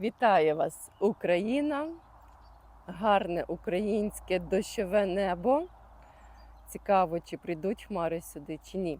Вітаю вас, Україна! Гарне українське дощове небо. Цікаво, чи прийдуть хмари сюди, чи ні.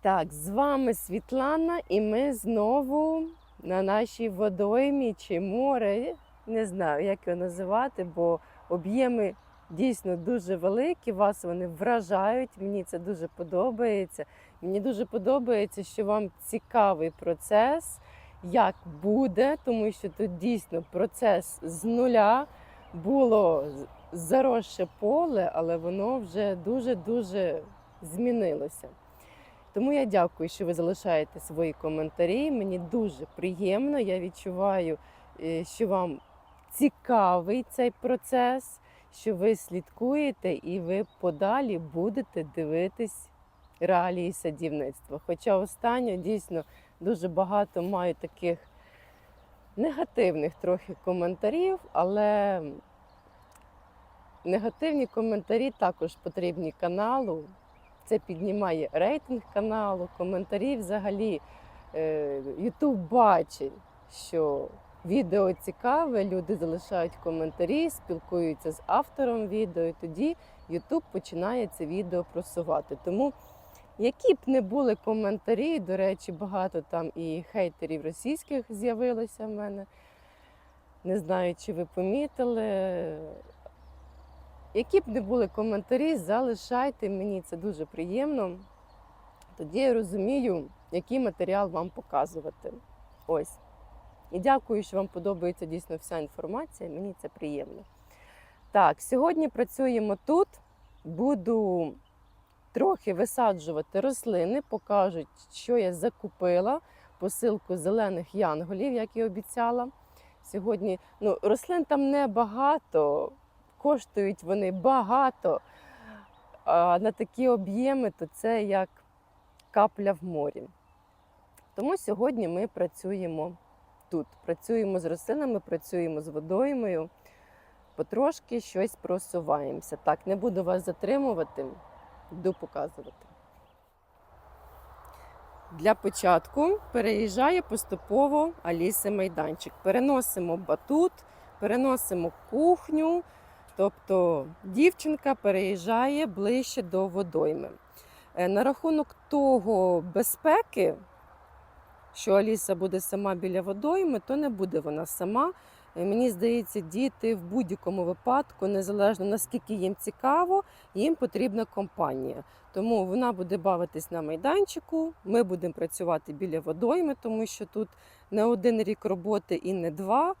Так, з вами Світлана, і ми знову на нашій водоймі чи море. Не знаю, як його називати, бо об'єми дійсно дуже великі, вас вони вражають. Мені це дуже подобається. Мені дуже подобається, що вам цікавий процес як буде, тому що тут дійсно процес з нуля було заросше поле, але воно вже дуже-дуже змінилося. Тому я дякую, що ви залишаєте свої коментарі. Мені дуже приємно. Я відчуваю, е, що вам цікавий цей процес, що ви слідкуєте і ви подалі будете дивитись реалії садівництва. Хоча останнє дійсно дуже багато маю таких негативних трохи коментарів, але негативні коментарі також потрібні каналу. Це піднімає рейтинг каналу, коментарі взагалі. Ютуб бачить, що відео цікаве, люди залишають коментарі, спілкуються з автором відео, і тоді Ютуб починає це відео просувати. Тому які б не були коментарі, до речі, багато там і хейтерів російських з'явилося в мене. Не знаю, чи ви помітили. Які б не були коментарі, залишайте мені це дуже приємно. Тоді я розумію, який матеріал вам показувати. Ось. І дякую, що вам подобається дійсно вся інформація. Мені це приємно. Так, сьогодні працюємо тут. Буду трохи висаджувати рослини, покажуть, що я закупила, посилку зелених янголів, як і обіцяла. Сьогодні ну, рослин там небагато, коштують вони багато. А на такі об'єми, то це як капля в морі. Тому сьогодні ми працюємо тут. Працюємо з рослинами, працюємо з водоймою, потрошки щось просуваємося. Так, не буду вас затримувати. Йду показувати. Для початку переїжджає поступово Аліси майданчик. Переносимо батут, переносимо кухню, тобто дівчинка переїжджає ближче до водойми. Е, На рахунок того безпеки, що Аліса буде сама біля водойми, то не буде вона сама. Е, Мені здається, діти в будь-якому випадку, незалежно наскільки їм цікаво, їм потрібна компанія. Тому вона буде бавитись на майданчику. Ми будемо працювати біля водойми, тому що тут не один рік роботи і не два.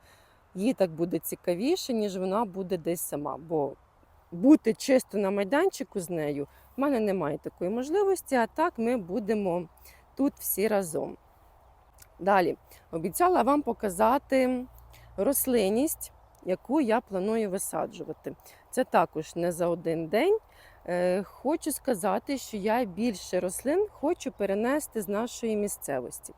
Їй так буде цікавіше, ніж вона буде десь сама. Бо бути чисто на майданчику з нею в мене немає такої можливості. А так ми будемо тут всі разом. Далі обіцяла вам показати рослинність, яку я планую висаджувати. Це також не за один день. Е, Хочу сказати, що я більше рослин хочу перенести з нашої місцевості.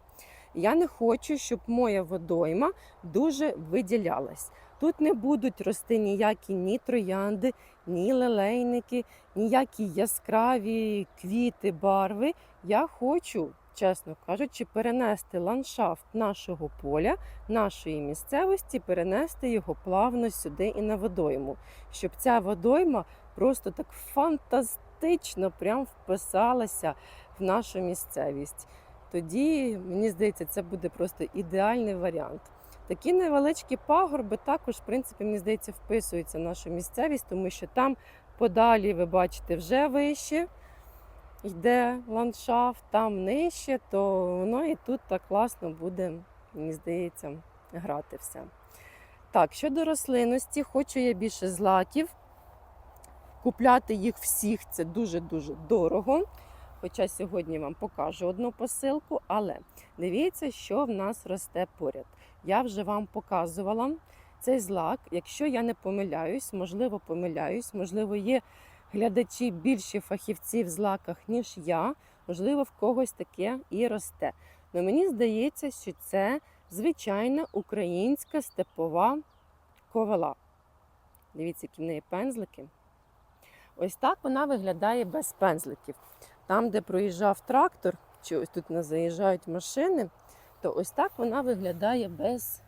Я не хочу, щоб моя водойма дуже виділялась. Тут не будуть рости ніякі ні троянди, ні лелейники, ніякі яскраві квіти, барви. Я хочу, чесно кажучи, перенести ландшафт нашого поля, нашої місцевості, перенести його плавно сюди і на водойму, щоб ця водойма просто так фантастично прям вписалася в нашу місцевість. Тоді, мені здається, це буде просто ідеальний варіант. Такі невеличкі пагорби також, в принципі, мені здається, вписуються в нашу місцевість, тому що там подалі, ви бачите, вже вище йде ландшафт, там нижче, то воно і тут так класно буде, мені здається, грати все. Так, щодо рослинності, хочу я більше злаків. Купляти їх всіх це дуже-дуже дорого. Хоча сьогодні вам покажу одну посилку, але дивіться, що в нас росте поряд. Я вже вам показувала цей злак. Якщо я не помиляюсь, можливо, помиляюсь, можливо, є глядачі більші фахівці в злаках, ніж я. Можливо, в когось таке і росте. Але мені здається, що це звичайна українська степова ковала. Дивіться, які в неї пензлики. Ось так вона виглядає без пензликів. Там, де проїжджав трактор, чи ось тут не заїжджають машини, то ось так вона виглядає без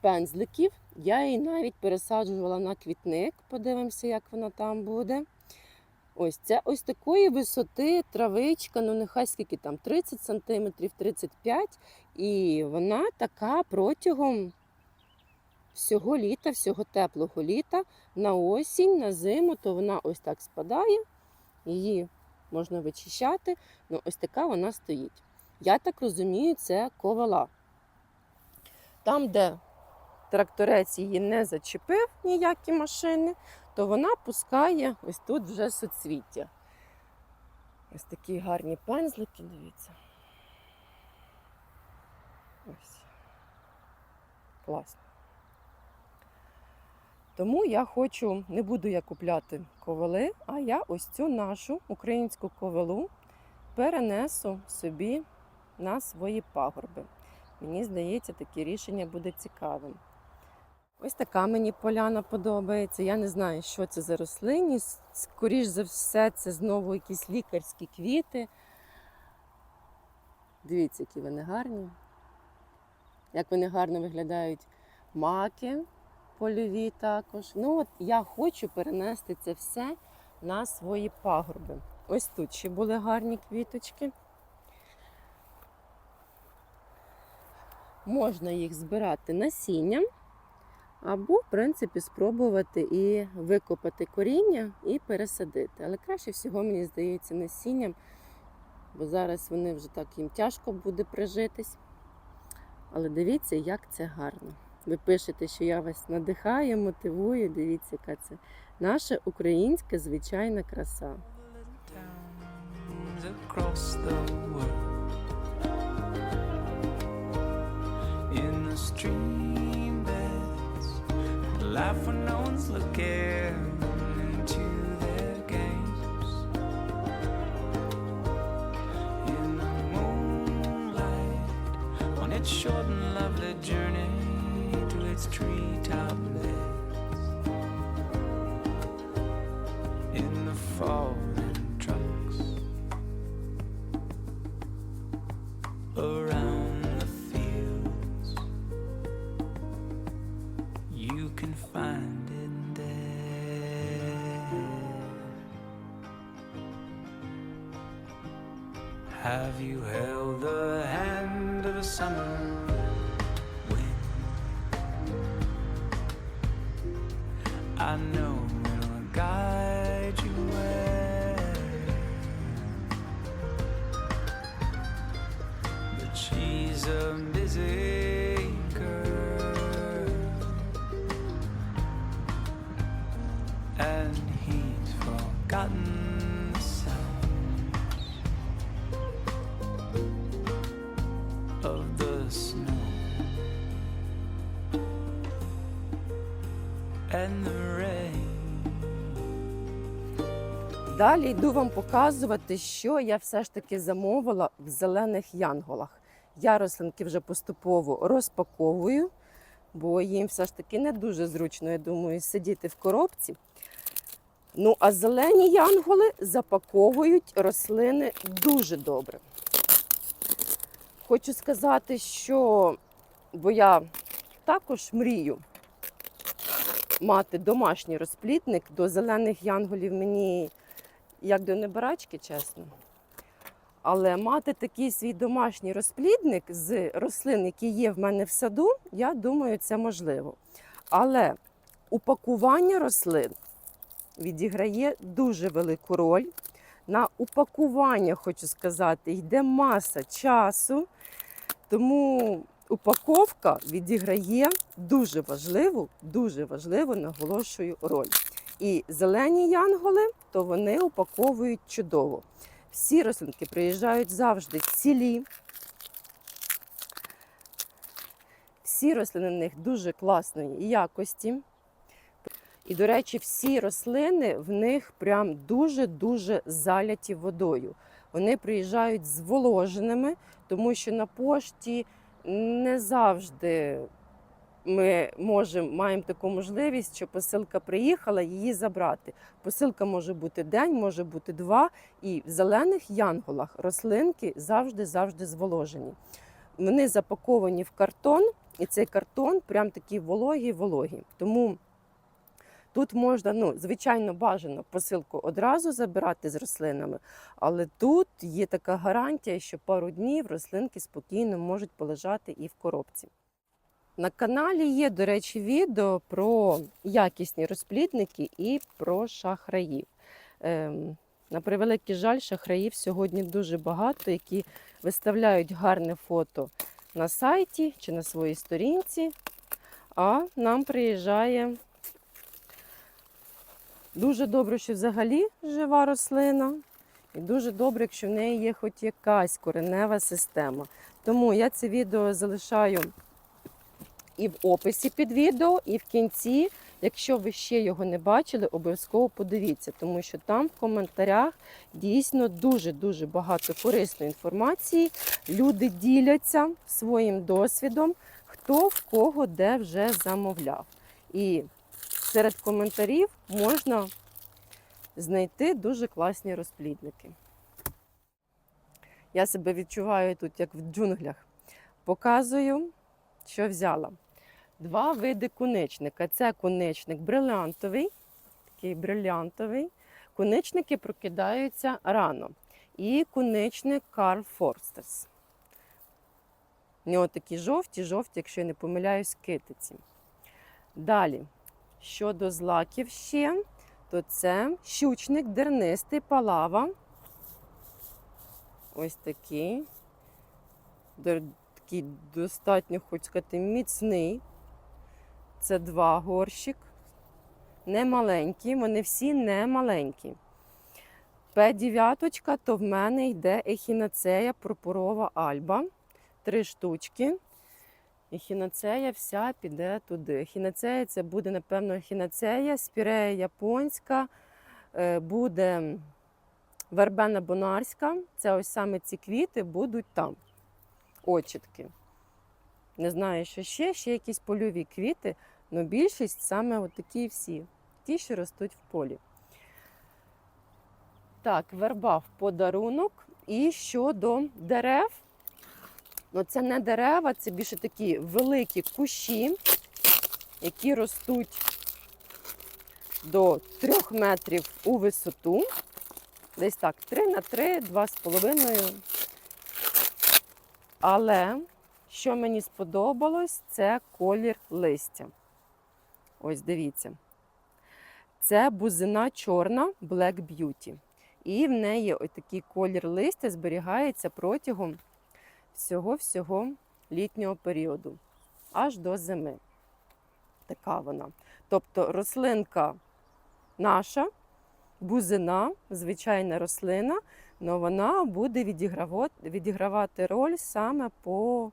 пензликів. Я її навіть пересаджувала на квітник. Подивимося, як вона там буде. Ось це ось такої висоти травичка, ну нехай скільки там 30 см, 35 І вона така протягом всього літа, всього теплого літа, на осінь, на зиму, то вона ось так спадає, її можна вичищати. Ну, ось така вона стоїть. Я так розумію, це ковала. Там, де тракторець її не зачепив ніякі машини, то вона пускає ось тут вже соцвіття. Ось такі гарні пензлики, дивіться. Ось. Класно. Тому я хочу, не буду я купляти ковали, а я ось цю нашу українську ковалу перенесу собі на свої пагорби. Мені здається, таке рішення буде цікавим. Ось така мені поляна подобається. Я не знаю, що це за рослинність. Скоріш за все, це знову якісь лікарські квіти. Дивіться, які вони гарні. Як вони гарно виглядають маки польові також. Ну от я хочу перенести це все на свої пагорби. Ось тут ще були гарні квіточки. Можна їх збирати насінням, або, в принципі, спробувати і викопати коріння і пересадити. Але краще всього, мені здається, насінням, бо зараз вони вже так їм тяжко буде прижитись. Але дивіться, як це гарно. Ви пишете, що я вас надихаю, мотивую. Дивіться, яка це наша українська звичайна краса. In the stream beds, laugh when no one's looking into their games. In the moonlight, on its short and lovely journey to its treetop Have you held the hand of a summer wind? I know Далі йду вам показувати, що я все ж таки замовила в зелених янголах. Я рослинки вже поступово розпаковую, бо їм все ж таки не дуже зручно, я думаю, сидіти в коробці. Ну, а зелені янголи запаковують рослини дуже добре. Хочу сказати, що бо я також мрію мати домашній розплідник до зелених янголів мені як до небарачки, чесно. Але мати такий свій домашній розплідник з рослин, які є в мене в саду, я думаю, це можливо. Але упакування рослин відіграє дуже велику роль. На упакування, хочу сказати, йде маса часу, тому упаковка відіграє дуже важливу, дуже важливу, наголошую, роль. І зелені янголи, то вони упаковують чудово. Всі рослинки приїжджають завжди цілі. Всі рослини в них дуже класної якості. І, до речі, всі рослини в них прям дуже-дуже заляті водою. Вони приїжджають зволоженими, тому що на пошті не завжди ми можемо, маємо таку можливість, що посилка приїхала, її забрати. Посилка може бути день, може бути два. І в зелених янголах рослинки завжди-завжди зволожені. вони запаковані в картон, і цей картон прям такий вологий вологий. Тому тут можна, ну, звичайно, бажано посилку одразу забирати з рослинами, але тут є така гарантія, що пару днів рослинки спокійно можуть полежати і в коробці. На каналі є, до речі, відео про якісні розплідники і про шахраїв. Ем, на превеликий жаль, шахраїв сьогодні дуже багато, які виставляють гарне фото на сайті чи на своїй сторінці, а нам приїжджає дуже добре, що взагалі жива рослина, і дуже добре, якщо в неї є хоч якась коренева система. Тому я це відео залишаю і в описі під відео, і в кінці. Якщо ви ще його не бачили, обов'язково подивіться, тому що там в коментарях дійсно дуже-дуже багато корисної інформації. Люди діляться своїм досвідом, хто в кого де вже замовляв. І серед коментарів можна знайти дуже класні розплідники. Я себе відчуваю тут, як в джунглях. Показую, що взяла. Два види куничника. Це куничник брилянтовий, такий брилянтовий. Куничники прокидаються рано. І куничник Карл Форстерс. У нього такі жовті, жовті, якщо я не помиляюсь, китиці. Далі, щодо злаків ще, то це щучник дернистий палава. Ось такий. Такий достатньо, хоч сказати, міцний. Це два горщик. Не маленькі, вони всі не маленькі. П9, то в мене йде ехінацея пропорова альба. Три штучки. Ехінацея вся піде туди. Ехінацея це буде, напевно, ехінацея, спірея японська, е, буде вербена бонарська. Це ось саме ці квіти будуть там. Очітки. Не знаю, що ще, ще якісь польові квіти, але більшість саме от такі всі, ті, що ростуть в полі. Так, верба в подарунок. І щодо дерев, ну це не дерева, це більше такі великі кущі, які ростуть до 3 метрів у висоту. Десь так, 3 на 3, 2,5. Але що мені сподобалось, це колір листя. Ось дивіться. Це бузина чорна Black Beauty. І в неї ось такий колір листя зберігається протягом всього-всього літнього періоду, аж до зими. Така вона. Тобто рослинка наша, бузина, звичайна рослина, але вона буде відігравати, роль саме по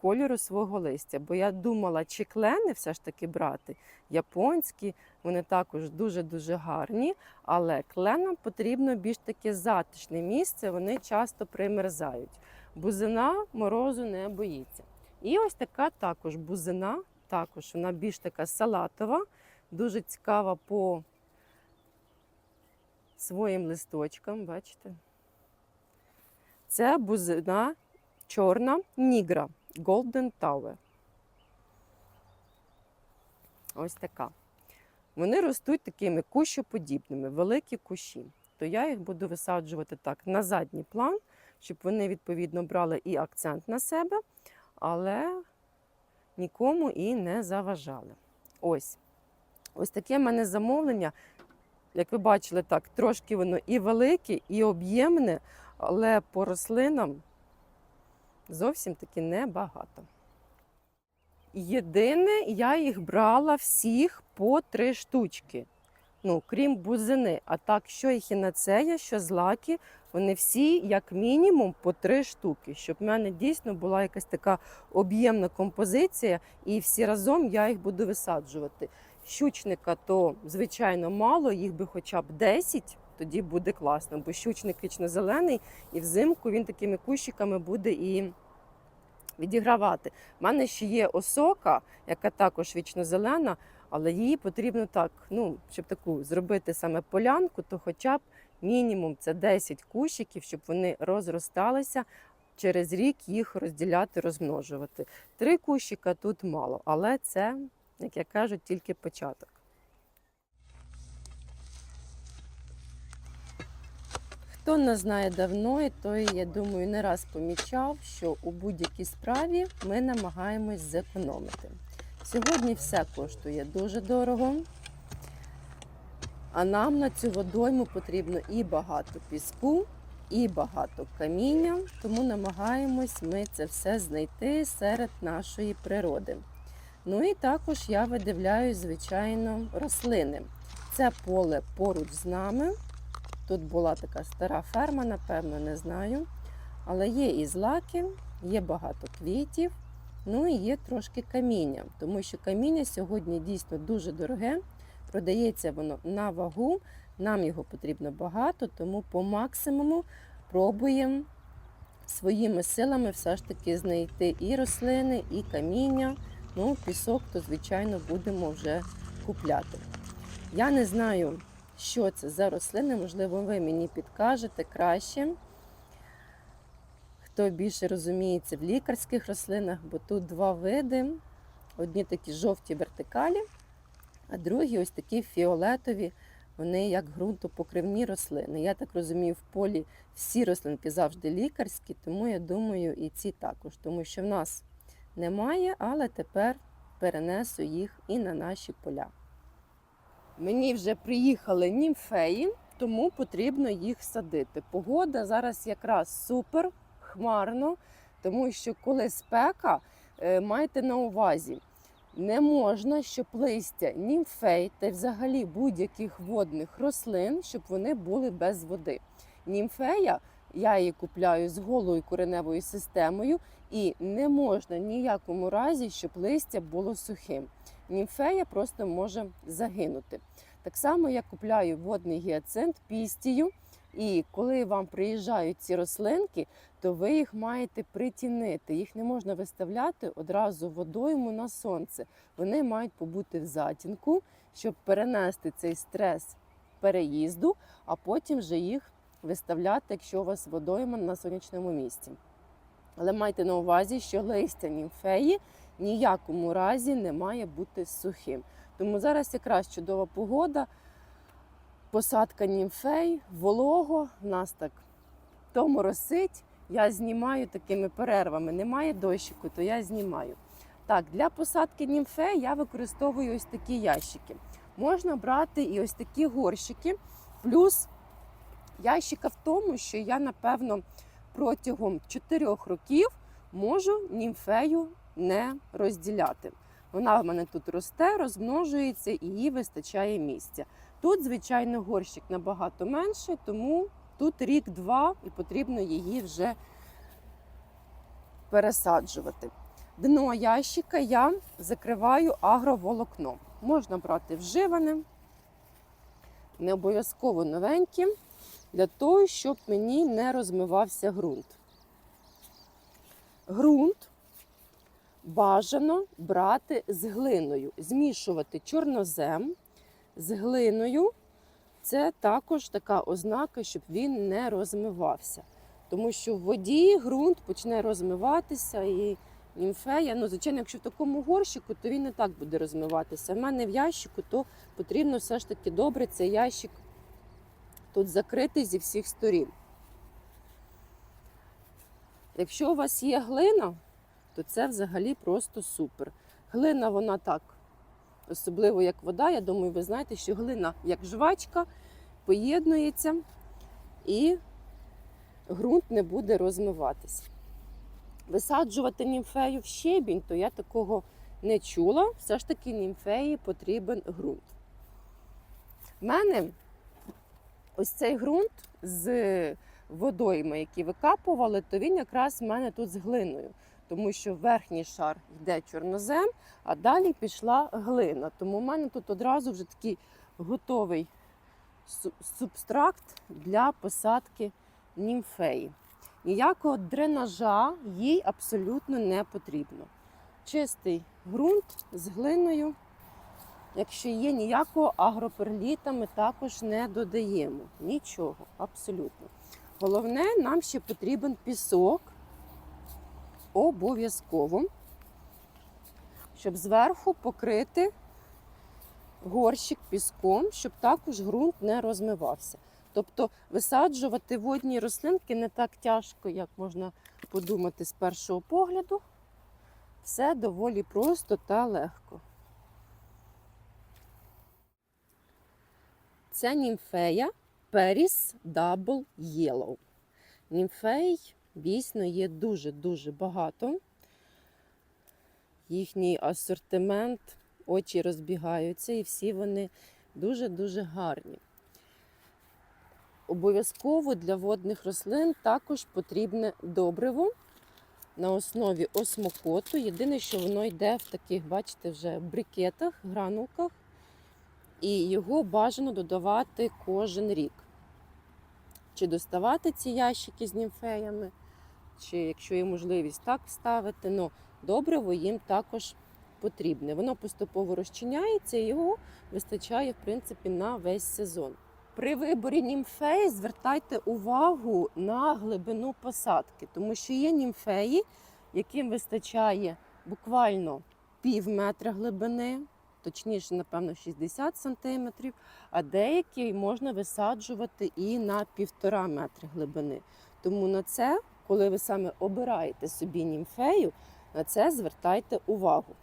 кольору свого листя. Бо я думала, чи клени все ж таки брати, японські, вони також дуже-дуже гарні, але кленам потрібно більш таке затишне місце, вони часто примерзають. Бузина морозу не боїться. І ось така також бузина, також вона більш така салатова, дуже цікава по своїм листочкам, бачите? Це бузина чорна нігра Golden Tower. Ось така. Вони ростуть такими кущоподібними, великі кущі. То я їх буду висаджувати так на задній план, щоб вони відповідно брали і акцент на себе, але нікому і не заважали. Ось. Ось таке в мене замовлення. Як ви бачили, так, трошки воно і велике, і об'ємне, але по рослинам зовсім таки небагато. Єдине, я їх брала всіх по три штучки. Ну, крім бузини. А так, що ехінацея, що злаки, вони всі, як мінімум, по три штуки, щоб в мене дійсно була якась така об'ємна композиція, і всі разом я їх буду висаджувати. Щучника то, звичайно, мало, їх би хоча б 10, тоді буде класно, бо щучник вічно зелений, і взимку він такими кущиками буде і відігравати. У мене ще є осока, яка також вічно зелена, але її потрібно так, ну, щоб таку зробити саме полянку, то хоча б мінімум це 10 кущиків, щоб вони розросталися. через рік їх розділяти, розмножувати. Три кущика тут мало, але це, як я кажу, тільки початок. Хто не знає давно, той, я думаю, не раз помічав, що у будь-якій справі ми намагаємось зекономити. Сьогодні все коштує дуже дорого, а нам на цю водойму потрібно і багато піску, і багато каміння, тому намагаємось ми це все знайти серед нашої природи. Ну і також я видивляю, звичайно, рослини. Це поле поруч з нами. Тут була така стара ферма, напевно, не знаю. Але є і злаки, є багато квітів, ну і є трошки каміння, тому що каміння сьогодні дійсно дуже дороге. Продається воно на вагу, нам його потрібно багато, тому по максимуму пробуємо своїми силами все ж таки знайти і рослини, і каміння. Ну, пісок, то, звичайно, будемо вже купляти. Я не знаю, що це за рослини, можливо, ви мені підкажете краще. Хто більше розуміється в лікарських рослинах, бо тут два види: одні такі жовті вертикалі, а другі ось такі фіолетові, вони як ґрунтопокривні рослини. Я так розумію, в полі всі рослинки завжди лікарські, тому я думаю, і ці також, тому що в нас немає, але тепер перенесу їх і на наші поля. Мені вже приїхали німфеї, тому потрібно їх садити. Погода зараз якраз супер, хмарно, тому що коли спека, е, майте на увазі, не можна, щоб листя німфей та взагалі будь-яких водних рослин, щоб вони були без води. Німфея, я її купляю з голою кореневою системою, і не можна ніякому разі, щоб листя було сухим. Німфея просто може загинути. Так само я купляю водний гіацинт, пістію, і коли вам приїжджають ці рослинки, то ви їх маєте притінити. Їх не можна виставляти одразу водойму на сонце. Вони мають побути в затінку, щоб перенести цей стрес переїзду, а потім вже їх виставляти, якщо у вас водойма на сонячному місці. Але майте на увазі, що листя німфеї ніякому разі не має бути сухим. Тому зараз якраз чудова погода, посадка німфей, волого, нас так то моросить. Я знімаю такими перервами. Немає дощику, то я знімаю. Так, для посадки німфей я використовую ось такі ящики. Можна брати і ось такі горщики. Плюс ящика в тому, що я, напевно, протягом 4 років можу німфею не розділяти. Вона в мене тут росте, розмножується і їй вистачає місця. Тут, звичайно, горщик набагато менше, тому тут рік-два і потрібно її вже пересаджувати. Дно ящика я закриваю агроволокном. Можна брати вживане, не обов'язково новеньке, для того, щоб мені не розмивався ґрунт. Ґрунт бажано брати з глиною, змішувати чорнозем з глиною. Це також така ознака, щоб він не розмивався. Тому що в воді ґрунт почне розмиватися і німфея. Ну, звичайно, якщо в такому горщику, то він не так буде розмиватися. У мене в ящику, то потрібно все ж таки добре цей ящик тут закритий зі всіх сторін. Якщо у вас є глина, то це взагалі просто супер. Глина, вона так, особливо як вода. Я думаю, ви знаєте, що глина як жвачка поєднується і ґрунт не буде розмиватися. Висаджувати німфею в щебінь, то я такого не чула. Все ж таки німфеї потрібен ґрунт. У мене ось цей ґрунт з водойми, які викапували, то він якраз в мене тут з глиною тому що верхній шар йде чорнозем, а далі пішла глина. Тому в мене тут одразу вже такий готовий субстракт для посадки німфеї. Ніякого дренажа їй абсолютно не потрібно. Чистий ґрунт з глиною. Якщо є ніякого агроперліта, ми також не додаємо. Нічого, абсолютно. Головне, нам ще потрібен пісок обов'язково, щоб зверху покрити горщик піском, щоб також ґрунт не розмивався. Тобто висаджувати водні рослинки не так тяжко, як можна подумати з першого погляду. Все доволі просто та легко. Це німфея Paris Double Yellow. Німфей дійсно є дуже-дуже багато. Їхній асортимент, очі розбігаються, і всі вони дуже-дуже гарні. Обов'язково для водних рослин також потрібне добриво на основі осмокоту. Єдине, що воно йде в таких, бачите, вже брикетах, гранулках, і його бажано додавати кожен рік. Чи доставати ці ящики з німфеями, чи якщо є можливість так ставити, ну добриво їм також потрібне. Воно поступово розчиняється і його вистачає, в принципі, на весь сезон. При виборі німфеї звертайте увагу на глибину посадки, тому що є німфеї, яким вистачає буквально пів метра глибини, точніше, напевно, 60 сантиметрів, а деякі можна висаджувати і на півтора метри глибини. Тому на це, коли ви саме обираєте собі німфею, на це звертайте увагу.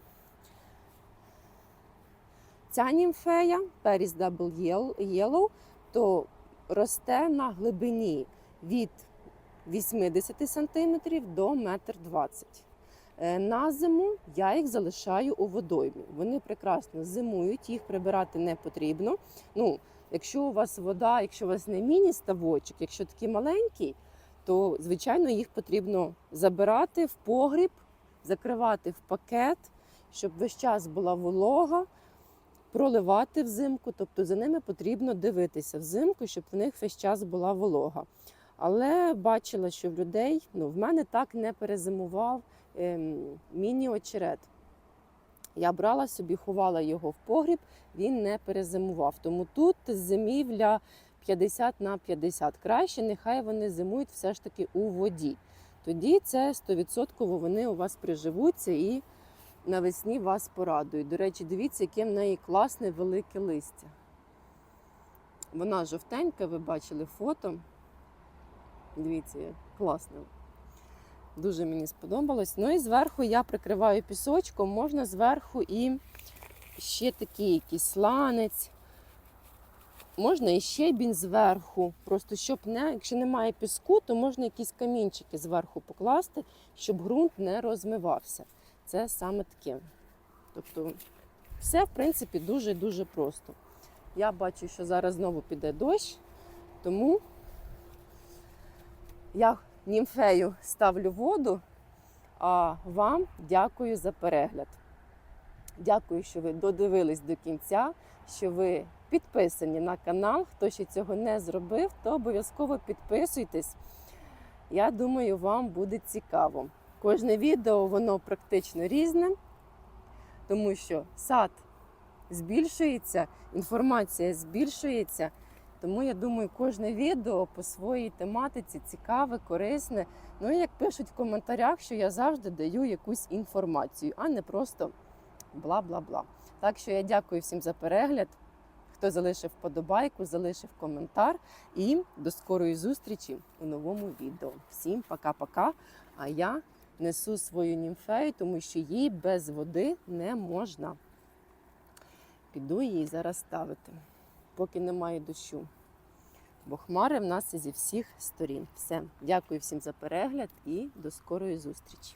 Ця німфея Paris Double Yellow, то росте на глибині від 80 см до 1,20 м. Е, На зиму я їх залишаю у водоймі. Вони прекрасно зимують, їх прибирати не потрібно. Ну, якщо у вас вода, якщо у вас не міні-ставочок, якщо такий маленький, то звичайно їх потрібно забирати в погріб, закривати в пакет, щоб весь час була волога проливати взимку, тобто за ними потрібно дивитися взимку, щоб в них весь час була волога. Але бачила, що в людей, ну в мене так не перезимував ем, міні-очерет. Я брала собі, ховала його в погріб, він не перезимував. Тому тут зимівля 50 на 50. Краще, нехай вони зимують все ж таки у воді. Тоді це 100% вони у вас приживуться і навесні вас порадують. До речі, дивіться, яке в неї класне велике листя. Вона жовтенька, ви бачили фото. Дивіться, як класно. Дуже мені сподобалось. Ну і зверху я прикриваю пісочком, можна зверху і ще такий якийсь сланець. Можна і щебінь зверху. Просто щоб не, якщо немає піску, то можна якісь камінчики зверху покласти, щоб ґрунт не розмивався. Це саме таке. Тобто, все, в принципі, дуже-дуже просто. Я бачу, що зараз знову піде дощ, тому я німфею ставлю воду, а вам дякую за перегляд. Дякую, що ви додивились до кінця, що ви підписані на канал. Хто ще цього не зробив, то обов'язково підписуйтесь. Я думаю, вам буде цікаво. Кожне відео воно практично різне, тому що сад збільшується, інформація збільшується. Тому я думаю, кожне відео по своїй тематиці цікаве, корисне. Ну і як пишуть в коментарях, що я завжди даю якусь інформацію, а не просто бла-бла-бла. Так що я дякую всім за перегляд. Хто залишив вподобайку, залишив коментар. І до скорої зустрічі у новому відео. Всім пока-пока. А я несу свою німфею, тому що їй без води не можна. Піду її зараз ставити, поки немає дощу. Бо хмари в нас зі всіх сторін. Все, дякую всім за перегляд і до скорої зустрічі.